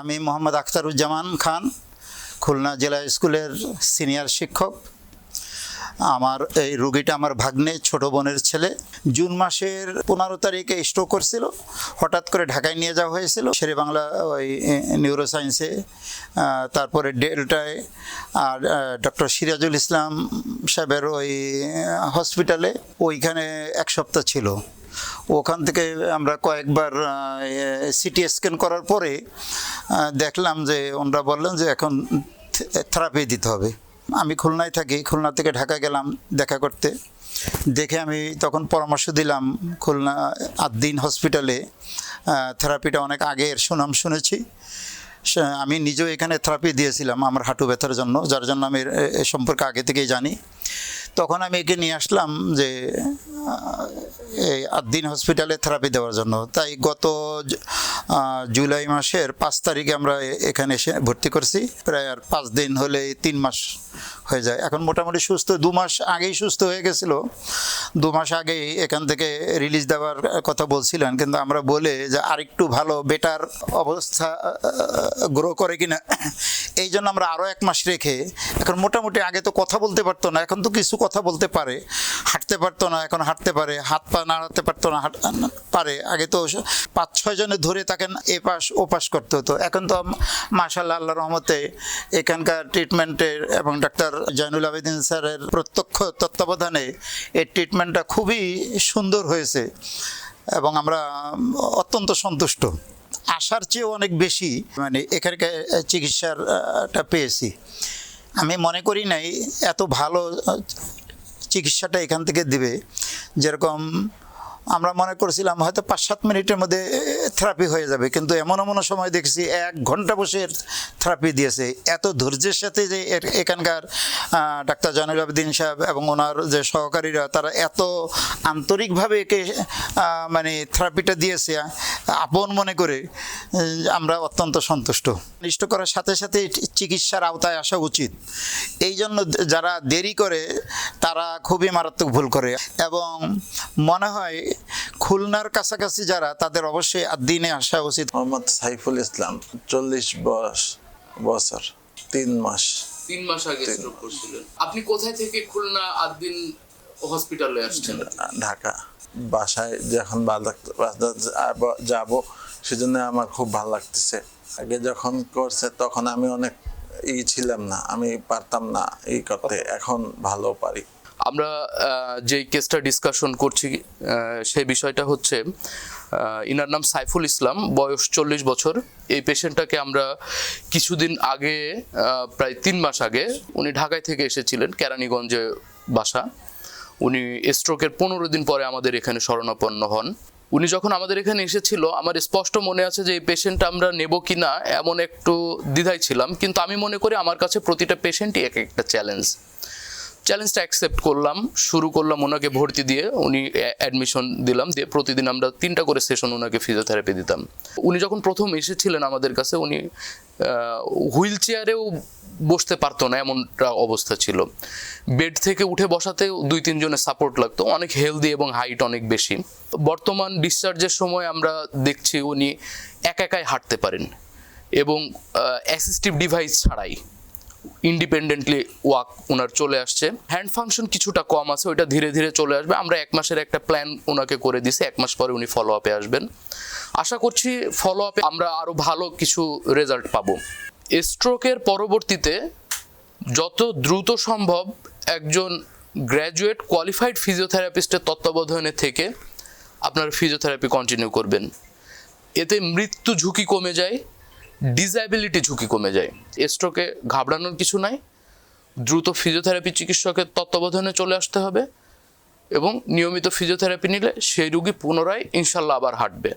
আমি মোহাম্মদ আখতারুজ্জামান খান, খুলনা জেলা স্কুলের সিনিয়র শিক্ষক। আমার এই রুগীটা আমার ভাগ্নে, ছোট বোনের ছেলে। জুন মাসের পনেরো তারিখে স্ট্রোক করছিল। হঠাৎ করে ঢাকায় নিয়ে যাওয়া হয়েছিল। শেরে বাংলা ওই নিউরো সায়েন্সে তারপরে ডেল্টায়। আর ডক্টর সিরাজুল ইসলাম সাহেবের ওই হসপিটালে ওইখানে এক সপ্তাহ ছিল। ওখান থেকে আমরা কয়েকবার সিটি স্ক্যান করার পরে দেখলাম যে ওনারা বললেন যে এখন থেরাপি দিতে হবে। আমি খুলনায় থাকি, খুলনা থেকে ঢাকা গেলাম দেখা করতে। দেখে আমি তখন পরামর্শ দিলাম খুলনা আদ্দিন হসপিটালে থেরাপিটা অনেক আগের সুনাম শুনেছি। আমি নিজেও এখানে থেরাপি দিয়েছিলাম আমার হাঁটু ব্যথার জন্য, যার জন্য আমি এ- সম্পর্কে আগে থেকেই জানি। তখন আমি একে নিয়ে আসলাম যে এই আদ্দিন হসপিটালে থেরাপি দেওয়ার জন্য। তাই গত জুলাই মাসের পাঁচ তারিখে আমরা এখানে এসে ভর্তি করছি। প্রায় আর পাঁচ দিন হলে তিন মাস হয়ে যায়। এখন মোটামুটি সুস্থ, দু মাস আগেই সুস্থ হয়ে গেছিল। দু মাস আগেই এখান থেকে রিলিজ দেওয়ার কথা বলছিলেন, কিন্তু আমরা বলে যে আরেকটু ভালো বেটার অবস্থা গ্রো করে কিনা। এই জন্য আমরা আরও এক মাস রেখে, এখন মোটামুটি আগে তো কথা বলতে পারতো না, এখন তো কিছু কথা বলতে পারে। হাঁটতে পারতো না, এখন হাঁটতে পারে, হাত পা নাড়াতে পারতো না পারে। আগে তো পাঁচ, ছয় জনে ধরে তাকে এ পাশ ও পাশ করতে হতো। এখন তো মাশাল্লাহ আল্লাহ রহমতে এখানকার ট্রিটমেন্টের এবং ডাক্তার জয়নুল আবেদিন স্যারের প্রত্যক্ষ তত্ত্বাবধানে এই ট্রিটমেন্টটা খুবই সুন্দর হয়েছে এবং আমরা অত্যন্ত সন্তুষ্ট। আশার চেয়েও অনেক বেশি মানে এখানকার চিকিৎসারটা পেয়েছি। আমি মনে করি নাই, এত ভালো চিকিৎসাটা এখান থেকে দিবে। যেরকম আমরা মনে করছিলাম হয়তো পাঁচ সাত মিনিটের মধ্যে থেরাপি হয়ে যাবে। কিন্তু এমন এমন সময় দেখছি এক ঘণ্টা বসে থেরাপি দিয়েছে। এত ধৈর্যের সাথে যে এখানকার ডাক্তার জানুল আবেদিন সাহেব এবং ওনার যে সহকারীরা, তারা এত আন্তরিকভাবে একে মানে থেরাপিটা দিয়েছে আপন মনে করে আমরা অত্যন্ত সন্তুষ্ট। নিষ্ঠ করার সাথে সাথে চিকিৎসার আওতায় আসা উচিত। এই জন্য যারা দেরি করে, তারা খুবই মারাত্মক ভুল করে। এবং মনে হয় খুলনার কাছাকাছি যারা তাদের অবশ্যই দিনে আসা উচিত। মোহাম্মদ সাইফুল ইসলাম চল্লিশ বয়স বছর তিন মাস। তিন মাস আগে স্ট্রোক করছিলেন। আপনি কোথায় থেকে খুলনা আদিন হসপিটালে আসছেন? ঢাকা। বাসায় যখন যাব সেজন্য আমার খুব ভালো লাগতেছে। আগে যখন করছে তখন আমি অনেক ই ছিলাম না আমি পারতাম না ই করতে। এখন ভালো পারি। আমরা যেই কেসটা ডিসকাশন করছি সেই বিষয়টা হচ্ছে ইনার নাম সাইফুল ইসলাম, বয়স চল্লিশ বছর। এই পেশেন্টটাকে আমরা কিছুদিন আগে প্রায় তিন মাস আগে উনি ঢাকায় থেকে এসেছিলেন, কেরানীগঞ্জে বাসা। উনি স্ট্রোকের পনেরো দিন পরে আমাদের এখানে শরণাপন্ন হন। উনি যখন আমাদের এখানে এসেছিল, আমার স্পষ্ট মনে আছে যে এই পেশেন্ট আমরা নেব কি না এমন একটু দ্বিধায় ছিলাম, কিন্তু আমি মনে করি আমার কাছে প্রতিটা পেশেন্টই এক একটা চ্যালেঞ্জ চ্যালেঞ্জটা অ্যাকসেপ্ট করলাম, শুরু করলাম ওনাকে ভর্তি দিয়ে উনি অ্যাডমিশন দিলাম, দিয়ে প্রতিদিন আমরা তিনটা করে সেশন ওনাকে ফিজিওথেরাপি দিতাম। উনি যখন প্রথম এসেছিলেন আমাদের কাছে, উনি হুইল চেয়ারেও বসতে পারতো না, এমনটা অবস্থা ছিল। বেড থেকে উঠে বসাতেও দুই, তিনজনের সাপোর্ট লাগতো, অনেক হেলদি এবং হাইট অনেক বেশি। বর্তমান ডিসচার্জের সময় আমরা দেখছি উনি একা একাই হাঁটতে পারেন এবং অ্যাসিস্টিভ ডিভাইস ছাড়াই। ইন্ডিপেন্ডেন্টলি ওয়াক ওনার চলে আসছে। হ্যান্ড ফাংশন কিছুটা কম আছে, ওইটা ধীরে ধীরে চলে আসবে। আমরা এক মাসের একটা প্ল্যান ওনাকে করে দিছি, এক মাস পরে উনি ফলো আপে আসবেন। আশা করছি ফলো আপে আমরা আরও ভালো কিছু রেজাল্ট পাবো। স্ট্রোকের পরবর্তীতে যত দ্রুত সম্ভব একজন গ্র্যাজুয়েট কোয়ালিফাইড ফিজিওথেরাপিস্টের তত্ত্বাবধানে থেকে আপনার ফিজিওথেরাপি কন্টিনিউ করবেন। এতে মৃত্যু ঝুঁকি কমে যায় ডিসএবিলিটি ঝুঁকি কমে যায়। স্ট্রোকে ঘাবড়ানোর কিছু নাই। দ্রুত ফিজিওথেরাপি চিকিৎসকের তত্ত্বাবধানে চলে আসতে হবে এবং নিয়মিত ফিজিওথেরাপি নিলে সেই রুগী পুনরায় ইনশাল্লাহ আবার হাঁটবে।